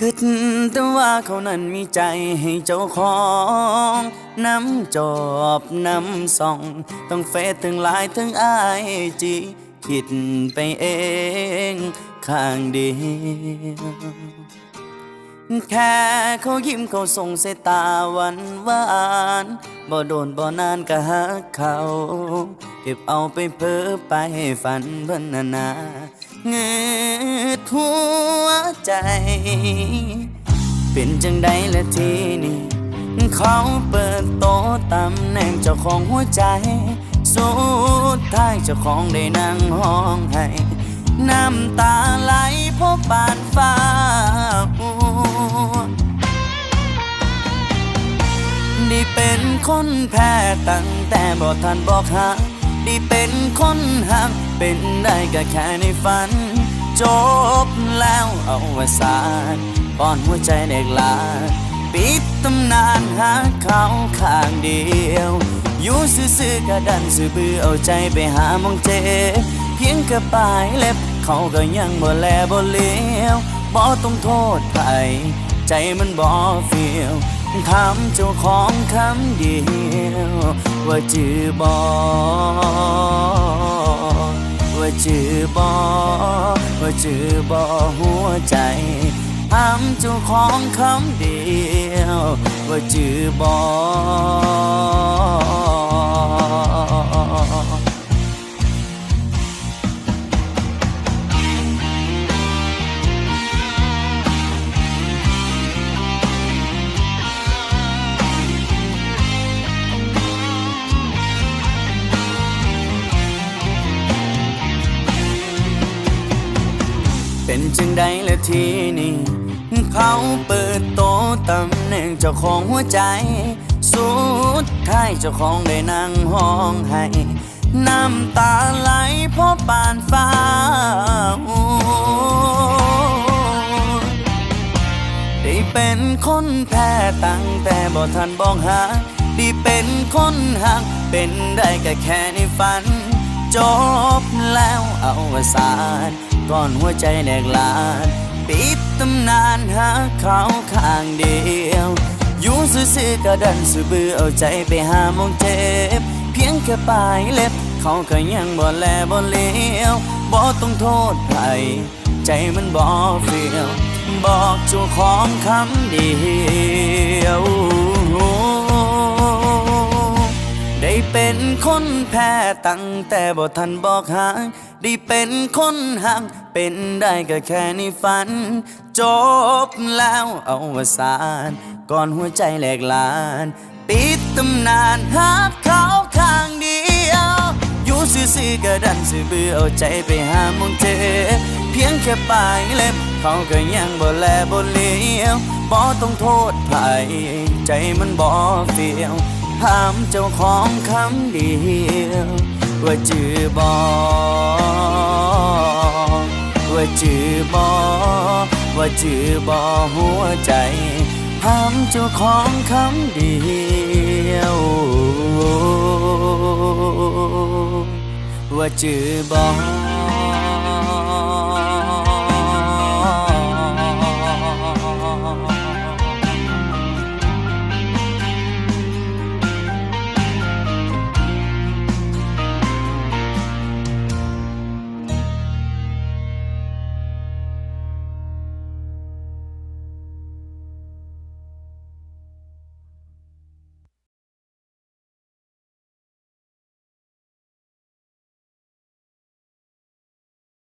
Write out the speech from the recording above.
คิดแต่ว่าเขานั้นมีใจให้เจ้าของน้ำจอบน้ำส่องต้องเฟซถึงไลน์ถึงไอจีคิดไปเองข้างเดียวแค่เขายิ้มเขาส่งสายตาหวานหวานบ่โดนบ่นานก็หักเขา เก็บเอาไปเพ้อไปฝันเบิ่นานา เงืดหัวใจ เป็นจังใดละทีนี้เขาเปิดโตะตำแหน่งเจ้าของหัวใจ สุดท้ายเจ้าของได้นั่งห้องให้ น้ำตาไหลเพราะบานฟ้าได้เป็นคนแพ้ตั้งแต่บอทันบอกหัก ได้เป็นคนหัก เป็นได้ก็แค่ในฝัน จบแล้วเอาวสานก่อนหัวใจเด็กลาปิดตำนานหาเขาข้างเดียวอยู่ซื่อๆก็ดันซื่อบื้อเอาใจไปหามองเจ เพียงแค่ปายเล็บ เขาก็ยังบ่แลบ่เลี้ยวบ่ต้องโทษใคร ใจมันบ่เฟียวถามเจ้าของคำเดียว ว่าจือบอว่าจือบอว่าจือบอหัวใจถามเจ้าของคำเดียว ว่าจือบอ เป็นจังใดละทีนี้เขาเปิดโตะตำแหน่งเจ้าของหัวใจ สุดท้ายเจ้าของได้นั่งห้องให้น้ำตาไหลเพราะปานฟ้า ได้เป็นคนแพ้ตั้งแต่บ่ทันบ้อกหาได้เป็นคนหัก เป็นได้ก็แค่ในฝัน จบแล้วเอาวสาน ก่อนหัวใจแหลกลานปิดตำนานหาเขาข้างเดียวอยู่ซื่อๆก็ดันซื่อบื้อเอาใจไปหามองเจ็บ เพียงแค่ปลายเล็บ เขาก็ยังบ่แลบ่เลี้ยวบ่ต้องโทษใครใจมันบ่เฟียว บอกเจ้าของคำเดียว คนแพ้ตั้งแต่บ่ทันบอกหางได้เป็นคนห่างเป็นได้ก็แค่ในฝัน จบแล้วเอาวสานก่อนหัวใจแหลกลาน ปิดตำนานหาเขาข้างเดียว อยู่ซื่อๆก็ดันซื่อบื้อเอาใจไปหามองเจเพียงแค่ปลายเล็บ เขาก็ยังบ่แลบ่เลี้ยวบ่ต้องโทษใครใจมันบ่เฟียว ถามเจ้าของคำเดียว ว่าจือบอว่าจือบอว่าจือบอหัวใจถามเจ้าของคำเดียว ว่าจือบอ